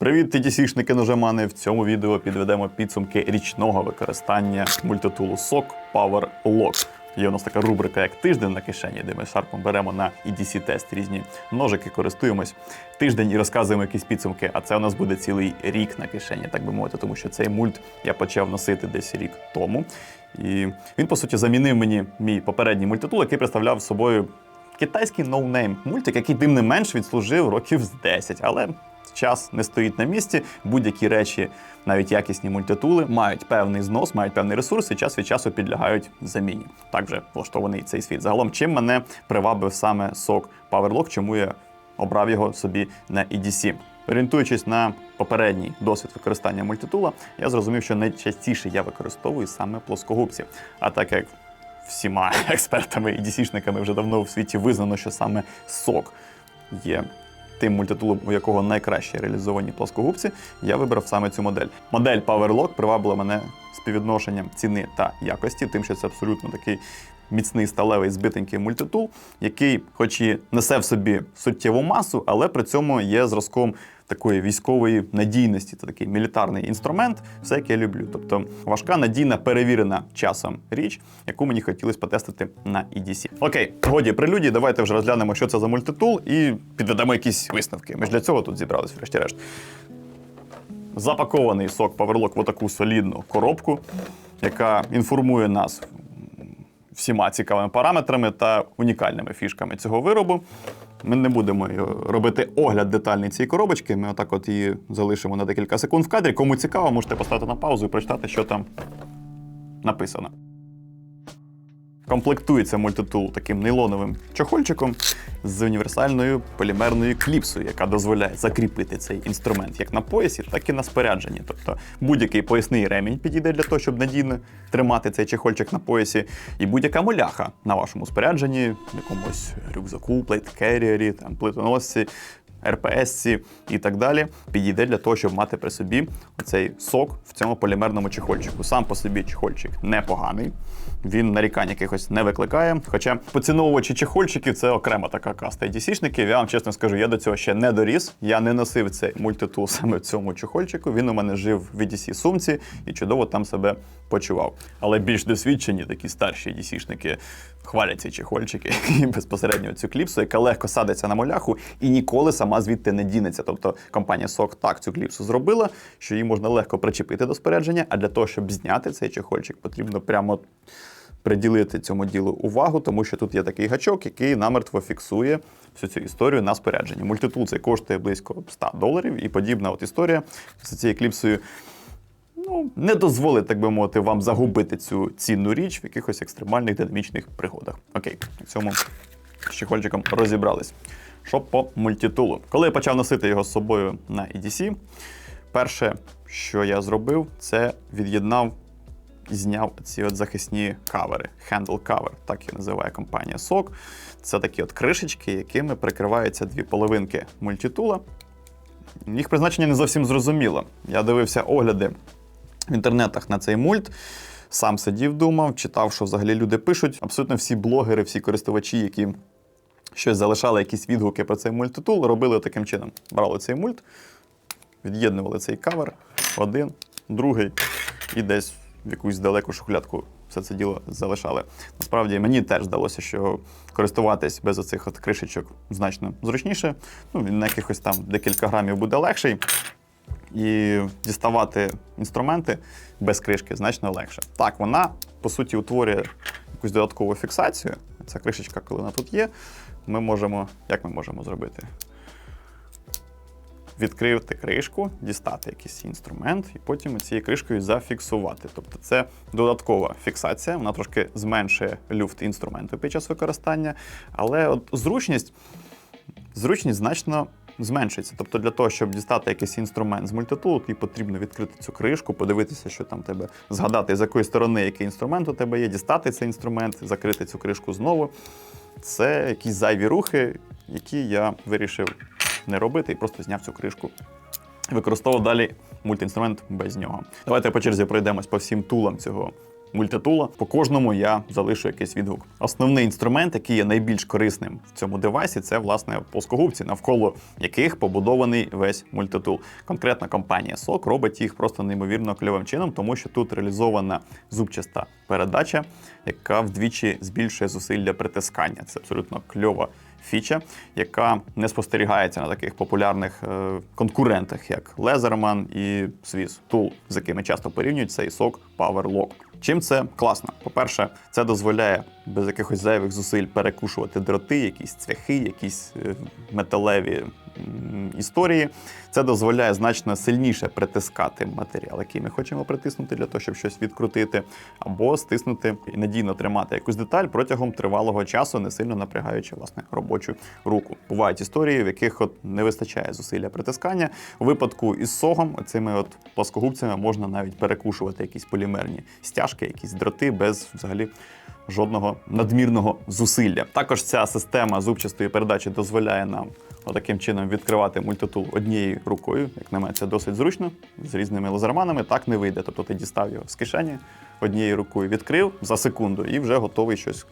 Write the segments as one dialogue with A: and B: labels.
A: Привіт, TTC-шники ножемани! В цьому відео підведемо підсумки річного використання мультитулу SOC Power Lock. Є у нас така рубрика, як тиждень на кишені, де ми шарпом беремо на edc тест різні ножики, користуємось тиждень і розказуємо якісь підсумки. А це у нас буде цілий рік на кишені, так би мовити, тому що цей мульт я почав носити десь рік тому. І він, по суті, замінив мені мій попередній мультитул, який представляв собою китайський ноунейм мультик, який тим не менш відслужив років з 10. Але час не стоїть на місці. Будь-які речі, навіть якісні мультитули, мають певний знос, мають певний ресурс і час від часу підлягають заміні. Так вже влаштований цей світ. Загалом, чим мене привабив саме сок PowerLock, чому я обрав його собі на EDC. Орієнтуючись на попередній досвід використання мультитула, я зрозумів, що найчастіше я використовую саме плоскогубці. А так як всіма експертами і дісішниками вже давно в світі визнано, що саме сок є тим мультитулом, у якого найкраще реалізовані плоскогубці, я вибрав саме цю модель. Модель PowerLock привабила мене співвідношенням ціни та якості, тим, що це абсолютно такий міцний сталевий збитенький мультитул, який, хоч і несе в собі суттєву масу, але при цьому є зразком такої військової надійності. Це такий мілітарний інструмент, все як я люблю. Тобто важка, надійна, перевірена часом річ, яку мені хотілося потестити на EDC. Окей, годі прелюдії, давайте вже розглянемо, що це за мультитул, і підведемо якісь висновки. Ми ж для цього тут зібрались, врешті-решт. Запакований сок Powerlock в таку солідну коробку, яка інформує нас всіма цікавими параметрами та унікальними фішками цього виробу. Ми не будемо робити огляд детальний цієї коробочки. Ми отак от її залишимо на декілька секунд в кадрі. Кому цікаво, можете поставити на паузу і прочитати, що там написано. Комплектується мультитул таким нейлоновим чохольчиком з універсальною полімерною кліпсою, яка дозволяє закріпити цей інструмент як на поясі, так і на спорядженні. Тобто будь-який поясний ремінь підійде для того, щоб надійно тримати цей чехольчик на поясі, і будь-яка моляха на вашому спорядженні, якомусь рюкзаку, плейткеріері, там плитоносці. РПС і так далі підійде для того, щоб мати при собі цей сок в цьому полімерному чехольчику. Сам по собі чехольчик непоганий, він нарікань якихось не викликає. Хоча поціновувачі чехольчиків це окрема така каста EDC-шників. Я вам чесно скажу, я до цього ще не доріс. Я не носив цей мультитул саме в цьому чехольчику. Він у мене жив в EDC сумці і чудово там себе почував. Але більш досвідчені такі старші EDC-шники хвалять ці чехольчики і безпосередньо цю кліпсу, яка легко садиться на моляху і ніколи сама звідти не дінеться. Тобто компанія SOC так цю кліпсу зробила, що її можна легко причепити до спорядження, а для того, щоб зняти цей чехольчик, потрібно прямо. Приділити цьому ділу увагу, тому що тут є такий гачок, який намертво фіксує всю цю історію на спорядженні. Мультитул цей коштує близько 100 доларів, і подібна от історія з цією кліпсою ну, не дозволить, так би мовити, вам загубити цю цінну річ в якихось екстремальних динамічних пригодах. Окей, в цьому з чехольчиком розібрались. Що по мультитулу? Коли я почав носити його з собою на EDC, перше, що я зробив, це від'єднав і зняв ці от захисні кавери, handle cover, так і називає компанія SOC. Це такі от кришечки, якими прикриваються дві половинки мультитула. Їх призначення не зовсім зрозуміло. Я дивився огляди в інтернетах на цей мульт. Сам сидів, думав, читав, що взагалі люди пишуть. Абсолютно всі блогери, всі користувачі, які щось залишали, якісь відгуки про цей мультитул, робили таким чином. Брали цей мульт, від'єднували цей кавер, один, другий, і десь в якусь далеку шухлядку все це діло залишали. Насправді мені теж здалося, що користуватись без оцих от кришечок значно зручніше. Ну, він на якихось там декілька грамів буде легший. І діставати інструменти без кришки значно легше. Так, вона по суті утворює якусь додаткову фіксацію. Ця кришечка, коли вона тут є, ми можемо. Як ми можемо зробити? Відкрити кришку, дістати якийсь інструмент, і потім цією кришкою зафіксувати. Тобто це додаткова фіксація, вона трошки зменшує люфт інструменту під час використання, але от зручність, зручність значно зменшується. Тобто для того, щоб дістати якийсь інструмент з мультитулу, тобі потрібно відкрити цю кришку, подивитися, що там тебе, згадати, з якої сторони який інструмент у тебе є, дістати цей інструмент, закрити цю кришку знову. Це якісь зайві рухи, які я вирішив не робити і просто зняв цю кришку. Використовував далі мультиінструмент без нього. Давайте по черзі пройдемось по всім тулам цього мультитула. По кожному я залишу якийсь відгук. Основний інструмент, який є найбільш корисним в цьому девайсі, це власне плоскогубці, навколо яких побудований весь мультитул. Конкретно компанія SOC робить їх просто неймовірно кльовим чином, тому що тут реалізована зубчаста передача, яка вдвічі збільшує зусилля притискання. Це абсолютно кльова фіча, яка не спостерігається на таких популярних е, конкурентах, як Лезерман і Swiss Tool, з якими часто порівнюють цей сок Power Lock. Чим це класно? По-перше, це дозволяє без якихось зайвих зусиль перекушувати дроти, якісь цвяхи, якісь е, металеві історії. Це дозволяє значно сильніше притискати матеріал, який ми хочемо притиснути для того, щоб щось відкрутити, або стиснути і надійно тримати якусь деталь протягом тривалого часу, не сильно напрягаючи власне робочу руку. Бувають історії, в яких от не вистачає зусилля притискання. У випадку із согом, цими от плоскогубцями можна навіть перекушувати якісь полімерні стяжки, якісь дроти без взагалі жодного надмірного зусилля. Також ця система зубчастої передачі дозволяє нам отаким чином відкривати мультитул однією рукою. Як на мене, це досить зручно. З різними лазерманами так не вийде. Тобто ти дістав його з кишені однією рукою, відкрив за секунду і вже готовий щось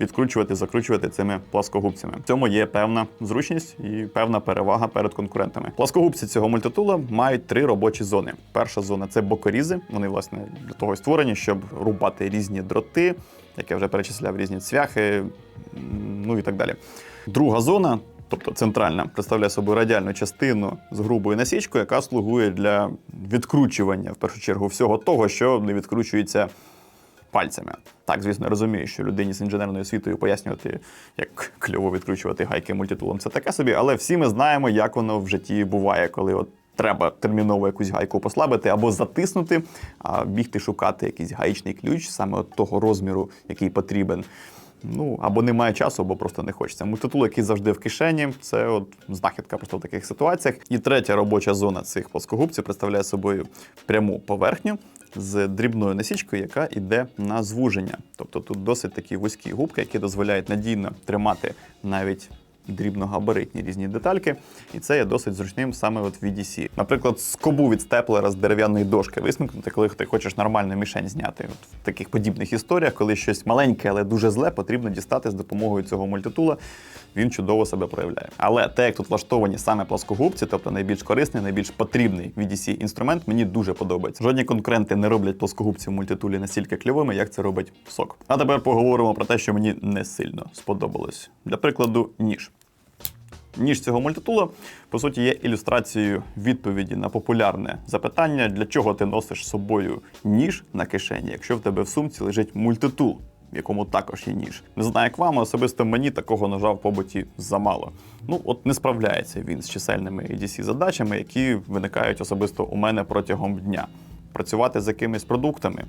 A: відкручувати, закручувати цими пласкогубцями. В цьому є певна зручність і певна перевага перед конкурентами. Пласкогубці цього мультитула мають три робочі зони. Перша зона це бокорізи. Вони власне для того й створені, щоб рубати різні дроти, як я вже перечисляв, різні цвяхи, ну і так далі. Друга зона. Тобто центральна представляє собою радіальну частину з грубою насічкою, яка слугує для відкручування в першу чергу всього того, що не відкручується пальцями. Так, звісно, я розумію, що людині з інженерною освітою пояснювати, як кльово відкручувати гайки мультитулом, це таке собі, але всі ми знаємо, як воно в житті буває, коли от треба терміново якусь гайку послабити або затиснути, а бігти шукати якийсь гаїчний ключ, саме от того розміру, який потрібен. Ну, або немає часу, або просто не хочеться. Мультитул, який завжди в кишені, це от знахідка просто в таких ситуаціях. І третя робоча зона цих плоскогубців представляє собою пряму поверхню з дрібною насічкою, яка йде на звуження. Тобто тут досить такі вузькі губки, які дозволяють надійно тримати навіть дрібногабаритні різні детальки, і це є досить зручним саме от в VDC. Наприклад, скобу від степлера з дерев'яної дошки висмикнути, коли ти хочеш нормальну мішень зняти. От в таких подібних історіях, коли щось маленьке, але дуже зле, потрібно дістати з допомогою цього мультитула. Він чудово себе проявляє. Але те, як тут влаштовані саме плоскогубці, тобто найбільш корисний, найбільш потрібний VDC інструмент, мені дуже подобається. Жодні конкуренти не роблять плоскогубці в мультитулі настільки кльовими, як це робить сок. А тепер поговоримо про те, що мені не сильно сподобалось. Для прикладу, ніж. Ніж цього мультитула, по суті, є ілюстрацією відповіді на популярне запитання, для чого ти носиш з собою ніж на кишені, якщо в тебе в сумці лежить мультитул, в якому також є ніж. Не знаю, як вам, особисто мені такого ножа в побуті замало. Ну, от не справляється він з чисельними edc задачами, які виникають особисто у мене протягом дня. Працювати з якимись продуктами,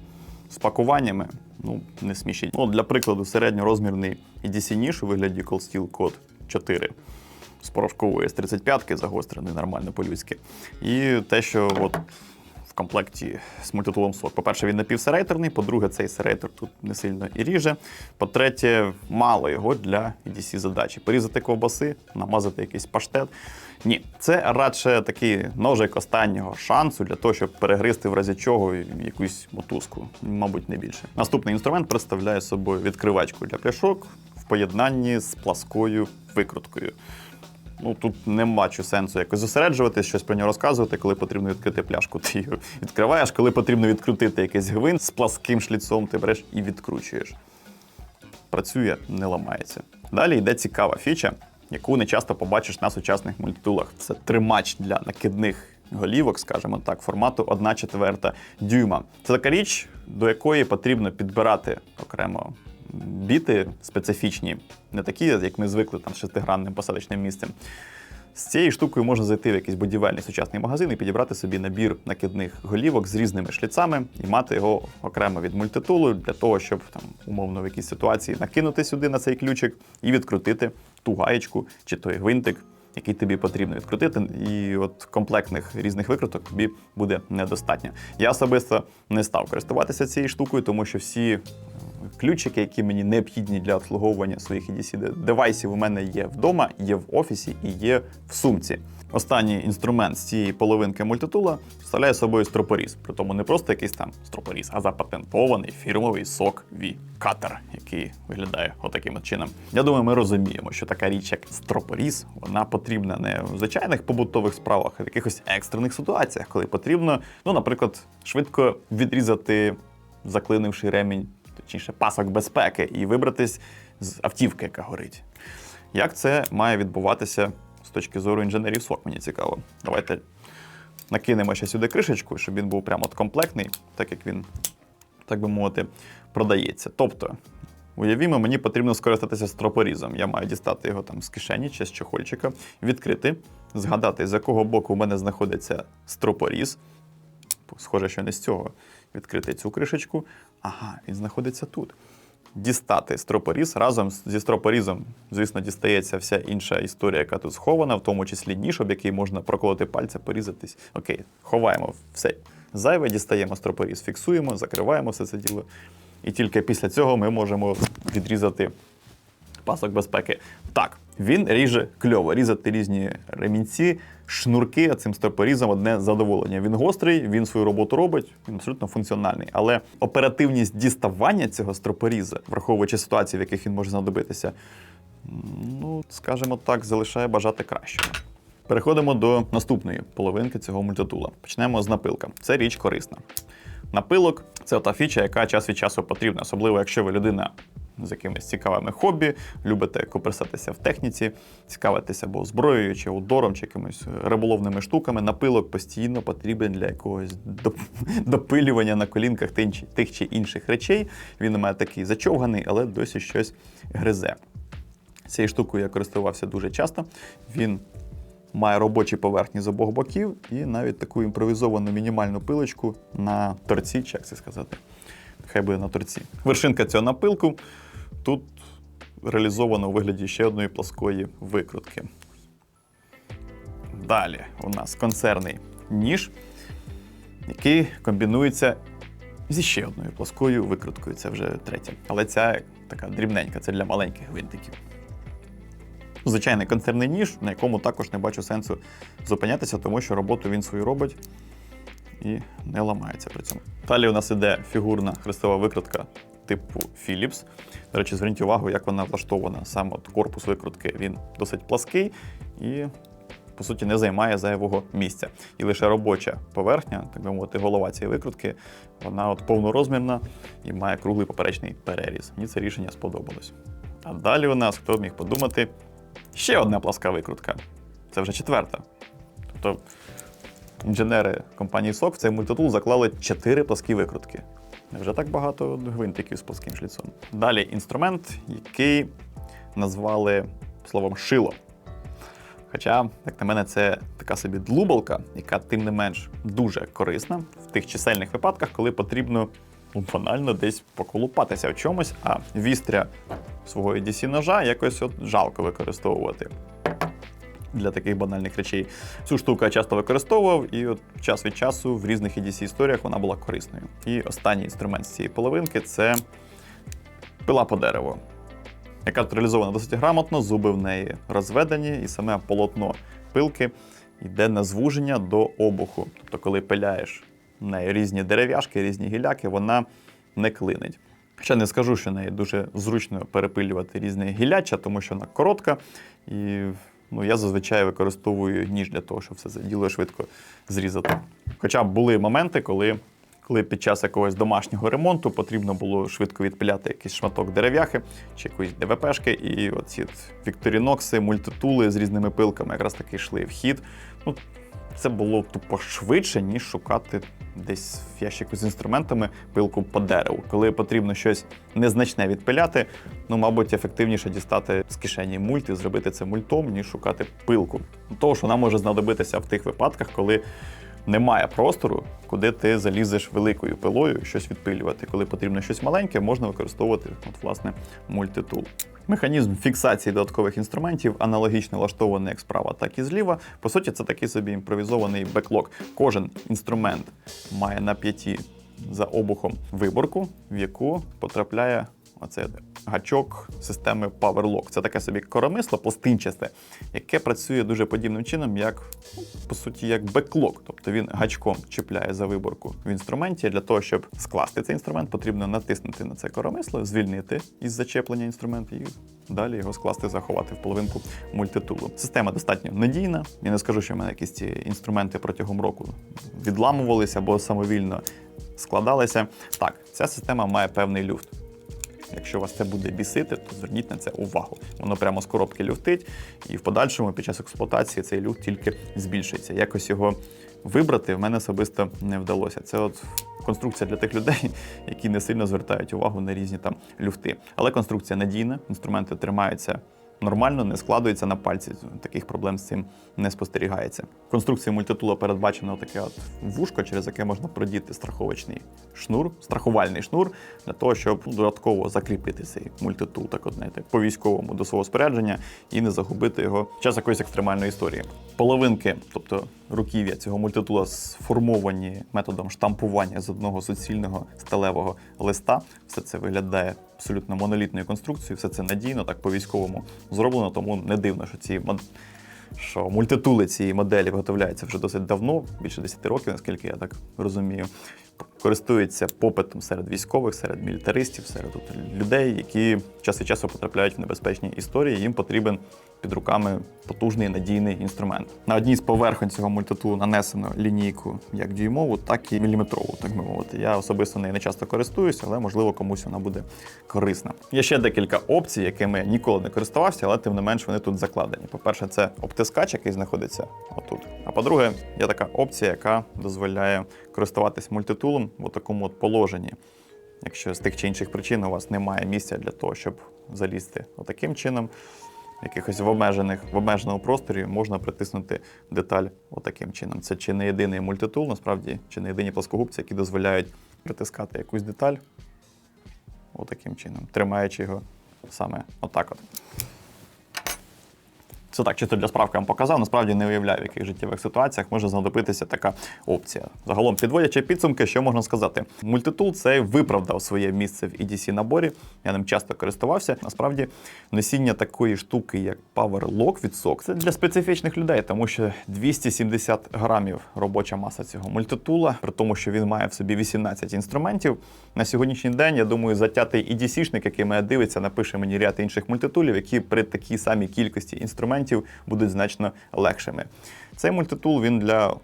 A: з пакуваннями, ну, не смішіть. Ну, для прикладу, середньорозмірний edc ніж у вигляді Cold Steel Code 4 з порошкової з 35-ки загострений нормально по-людськи. І те, що от в комплекті з мультитулом сок. По-перше, він напівсерейторний, по-друге, цей серейтор тут не сильно і ріже. По-третє, мало його для edc задачі. Порізати ковбаси, намазати якийсь паштет. Ні, це радше такий ножик останнього шансу для того, щоб перегризти в разі чого якусь мотузку, мабуть, не більше. Наступний інструмент представляє собою відкривачку для пляшок в поєднанні з пласкою викруткою. Ну тут не бачу сенсу якось зосереджуватись, щось про нього розказувати, коли потрібно відкрити пляшку. Ти її відкриваєш, коли потрібно відкрутити якийсь гвинт з пласким шліцом, ти береш і відкручуєш. Працює, не ламається. Далі йде цікава фіча, яку не часто побачиш на сучасних мультитулах. Це тримач для накидних голівок, скажімо так, формату 1 четверта дюйма. Це така річ, до якої потрібно підбирати окремо біти специфічні, не такі, як ми звикли там з шестигранним посадочним місцем. З цією штукою можна зайти в якийсь будівельний сучасний магазин і підібрати собі набір накидних голівок з різними шліцами і мати його окремо від мультитулу для того, щоб там умовно в якійсь ситуації накинути сюди на цей ключик і відкрутити ту гаєчку чи той гвинтик, який тобі потрібно відкрутити. І от комплектних різних викруток тобі буде недостатньо. Я особисто не став користуватися цією штукою, тому що всі ключики, які мені необхідні для обслуговування своїх EDC девайсів, у мене є вдома, є в офісі і є в сумці. Останній інструмент з цієї половинки мультитула представляє собою стропоріз. Притому не просто якийсь там стропоріз, а запатентований фірмовий сок V катер, який виглядає отаким от чином. Я думаю, ми розуміємо, що така річ, як стропоріз, вона потрібна не в звичайних побутових справах, а в якихось екстрених ситуаціях, коли потрібно, ну, наприклад, швидко відрізати заклинивши ремінь, точніше, пасок безпеки, і вибратись з автівки, яка горить. Як це має відбуватися з точки зору інженерів СОК, мені цікаво. Давайте накинемо ще сюди кришечку, щоб він був прямо от комплектний, так як він, так би мовити, продається. Тобто, уявімо, мені потрібно скористатися стропорізом. Я маю дістати його там з кишені чи з чохольчика, відкрити, згадати, з якого боку в мене знаходиться стропоріз. Схоже, що не з цього. Відкрити цю кришечку. Ага, він знаходиться тут дістати стропоріз. Разом зі стропорізом, звісно, дістається вся інша історія, яка тут схована, в тому числі ніж, об який можна проколоти пальця, порізатись. Окей, ховаємо все. Зайве, дістаємо стропоріз, фіксуємо, закриваємо все це діло. І тільки після цього ми можемо відрізати пасок безпеки. Так, він ріже кльово. Різати різні ремінці, шнурки цим стропорізом одне задоволення. Він гострий, він свою роботу робить, він абсолютно функціональний. Але оперативність діставання цього стропоріза, враховуючи ситуації, в яких він може знадобитися, ну, скажімо так, залишає бажати кращого. Переходимо до наступної половинки цього мультитула. Почнемо з напилка. Це річ корисна. Напилок це та фіча, яка час від часу потрібна, особливо якщо ви людина з якимись цікавими хобі, любите коперсатися в техніці, цікавитися або зброєю, чи удором, чи якимись риболовними штуками. Напилок постійно потрібен для якогось допилювання на колінках тих чи інших речей. Він мене такий зачовганий, але досі щось гризе. Цією штукою я користувався дуже часто. Він має робочі поверхні з обох боків і навіть таку імпровізовану мінімальну пилочку на торці, чи як це сказати. Хай буде на торці. Вершинка цього напилку тут реалізована у вигляді ще одної плоскої викрутки. Далі у нас концерний ніж, який комбінується зі ще одною плоскою викруткою. Це вже третя. Але ця така дрібненька, це для маленьких гвинтиків. Звичайний концерний ніж, на якому також не бачу сенсу зупинятися, тому що роботу він свою робить і не ламається при цьому. Далі у нас іде фігурна хрестова викрутка типу Philips. До речі, зверніть увагу, як вона влаштована. Сам от корпус викрутки він досить плаский і, по суті, не займає зайвого місця. І лише робоча поверхня, так би мовити, голова цієї викрутки, вона от повнорозмірна і має круглий поперечний переріз. Мені це рішення сподобалось. А далі у нас, хто міг подумати, ще одна пласка викрутка. Це вже четверта. Тобто інженери компанії SOC в цей мультитул заклали 4 пласкі викрутки. Невже так багато гвинтиків з пласким шліцом? Далі інструмент, який назвали словом шило. Хоча, як на мене, це така собі длубалка, яка тим не менш дуже корисна в тих чисельних випадках, коли потрібно ну, банально десь поколупатися в чомусь, а вістря свого EDC ножа якось от жалко використовувати для таких банальних речей. Цю штуку я часто використовував, і от час від часу в різних EDC історіях вона була корисною. І останній інструмент з цієї половинки це пила по дереву, яка реалізована досить грамотно, зуби в неї розведені, і саме полотно пилки йде на звуження до обуху. Тобто, коли пиляєш в неї різні дерев'яшки, різні гіляки, вона не клинить. Хоча не скажу, що неї дуже зручно перепилювати різне гіляча, тому що вона коротка, і ну, я зазвичай використовую ніж для того, щоб все це діло швидко зрізати. Хоча були моменти, коли, коли під час якогось домашнього ремонту потрібно було швидко відпиляти якийсь шматок дерев'яхи чи якоїсь ДВПшки, і оці вікторінокси, мультитули з різними пилками якраз таки йшли в хід. Ну, це було тупо швидше, ніж шукати десь в ящику з інструментами пилку по дереву. Коли потрібно щось незначне відпиляти, ну, мабуть, ефективніше дістати з кишені мульт і зробити це мультом, ніж шукати пилку. Того, що вона може знадобитися в тих випадках, коли немає простору, куди ти залізеш великою пилою щось відпилювати. Коли потрібно щось маленьке, можна використовувати от, власне мультитул. Механізм фіксації додаткових інструментів аналогічно влаштований як справа, так і зліва. По суті, це такий собі імпровізований беклог. Кожен інструмент має на п'яті за обухом виборку, в яку потрапляє оце гачок системи PowerLock. Це таке собі коромисло пластинчасте, яке працює дуже подібним чином, як по суті, як беклок. Тобто він гачком чіпляє за виборку в інструменті. Для того, щоб скласти цей інструмент, потрібно натиснути на це коромисло, звільнити із зачеплення інструмент і далі його скласти, заховати в половинку мультитулу. Система достатньо надійна. Я не скажу, що в мене якісь ці інструменти протягом року відламувалися або самовільно складалися. Так, ця система має певний люфт. Якщо вас це буде бісити, то зверніть на це увагу. Воно прямо з коробки люфтить, і в подальшому під час експлуатації цей люфт тільки збільшується. Якось його вибрати в мене особисто не вдалося. Це от конструкція для тих людей, які не сильно звертають увагу на різні там люфти. Але конструкція надійна, інструменти тримаються нормально, не складується на пальці. Таких проблем з цим не спостерігається. В конструкції мультитула передбачено таке от вушко, через яке можна продіти страховочний шнур, страхувальний шнур, для того, щоб додатково закріпити цей мультитул, так от знаєте, по військовому до свого спорядження і не загубити його в час якоїсь екстремальної історії. Половинки, тобто руків'я цього мультитула, сформовані методом штампування з одного суцільного сталевого листа. Все це виглядає абсолютно монолітною конструкцією, все це надійно, так по військовому зроблено, тому не дивно, що ці що мультитули цієї моделі виготовляються вже досить давно, більше 10 років, наскільки я так розумію. Користуються попитом серед військових, серед мілітаристів, серед людей, які час від часу потрапляють в небезпечні історії. Їм потрібен під руками потужний надійний інструмент. На одній з поверхонь цього мультитулу нанесено лінійку як дюймову, так і міліметрову, так би мовити. Я особисто нею не часто користуюся, але можливо комусь вона буде корисна. Є ще декілька опцій, якими ніколи не користувався, але тим не менш вони тут закладені. По-перше, це обтискач, який знаходиться отут. А по-друге, є така опція, яка дозволяє користуватись мультитулом в такому от положенні. Якщо з тих чи інших причин у вас немає місця для того, щоб залізти отаким чином, якихось в обмежених в обмеженому просторі можна притиснути деталь отаким чином. Це чи не єдиний мультитул, насправді, чи не єдині плоскогубці, які дозволяють притискати якусь деталь отаким чином, тримаючи його саме отак от. Це так, чисто для справки вам показав. Насправді не уявляю, в яких життєвих ситуаціях може знадобитися така опція. Загалом, підводячи підсумки, що можна сказати? Мультитул цей виправдав своє місце в edc наборі. Я ним часто користувався. Насправді, носіння такої штуки, як Power Lock від SOC, це для специфічних людей, тому що 270 грамів робоча маса цього мультитула, при тому, що він має в собі 18 інструментів. На сьогоднішній день, я думаю, затятий EDC-шник, який мене дивиться, напише мені ряд інших мультитулів, які при такій самій кількості інструментів будуть значно легшими. Цей мультитул він для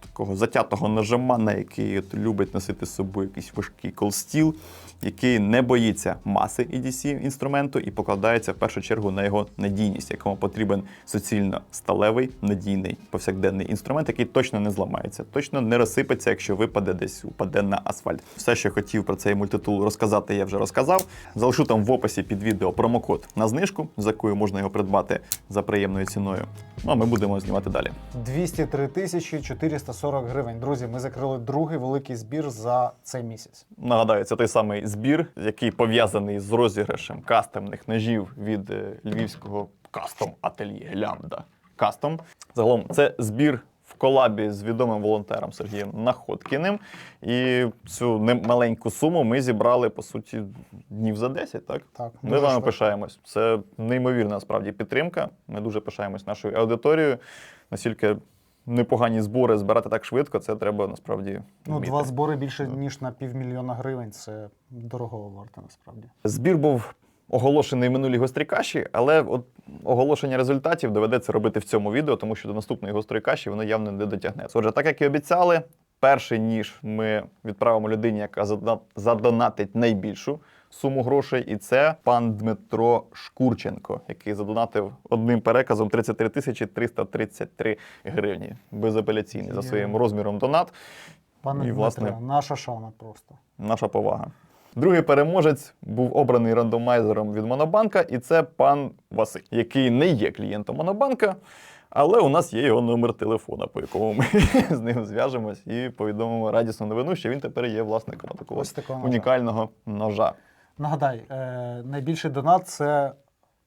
A: такого затятого нажимана, який от любить носити з собою якийсь важкий колстіл, який не боїться маси EDC інструменту і покладається в першу чергу на його надійність, якому потрібен суцільно сталевий надійний повсякденний інструмент, який точно не зламається, точно не розсипеться, якщо випаде десь упаде на асфальт. Все, що хотів про цей мультитул розказати, я вже розказав. Залишу там в описі під відео промокод на знижку, за якою можна його придбати за приємною ціною. Ну а ми будемо знімати далі.
B: 203 тисячі 440 гривень. Друзі, ми закрили другий великий збір за цей місяць.
A: Нагадаю, це той самий збір, який пов'язаний з розіграшем кастомних ножів від е, львівського кастом ательє Лямда. Кастом. Загалом це збір в колабі з відомим волонтером Сергієм Находкіним. І цю немаленьку суму ми зібрали, по суті, днів за 10, так?
B: Так,
A: Ми з вами пишаємось. Це неймовірна насправді підтримка. Ми дуже пишаємось нашою аудиторією. Наскільки непогані збори збирати так швидко, це треба насправді.
B: Ну, два збори більше ніж на півмільйона гривень. Це дорого варто насправді.
A: Збір був оголошений минулій гострій каші, але от оголошення результатів доведеться робити в цьому відео, тому що до наступної гострої каші воно явно не дотягнеться. Отже, так як і обіцяли, перший ніж ми відправимо людині, яка задона- задонатить найбільшу суму грошей, і це пан Дмитро Шкурченко, який задонатив одним переказом 33 тисячі 333 гривні. Безапеляційний за своїм розміром донат.
B: Пане
A: І, власне,
B: Дмитре, наша шана просто.
A: Наша повага. Другий переможець був обраний рандомайзером від Монобанка, і це пан Василь, який не є клієнтом Монобанка, але у нас є його номер телефона, по якому ми з ним зв'яжемось і повідомимо радісну новину, що він тепер є власником такого унікального ножа.
B: Нагадай, е, найбільший донат це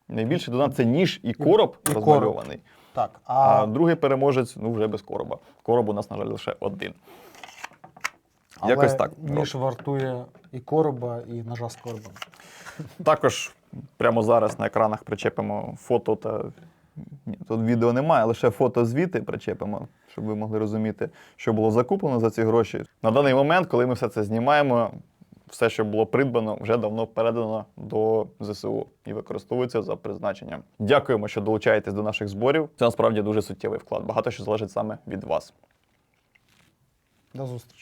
A: Найбільший донат це ніж і короб
B: і короб.
A: розмальований.
B: так.
A: А
B: А,
A: другий переможець ну вже без короба. Короб у нас, на жаль, лише один.
B: але
A: якось так.
B: ніж вартує і короба, і ножа з коробом.
A: Також Прямо зараз на екранах причепимо фото та. Ні, тут відео немає, лише фото звіти причепимо, щоб ви могли розуміти, що було закуплено за ці гроші. На даний момент, коли ми все це знімаємо, все, що було придбано, вже давно передано до ЗСУ і використовується за призначенням. Дякуємо, що долучаєтесь до наших зборів. Це насправді дуже суттєвий вклад. Багато що залежить саме від вас.
B: До зустрічі.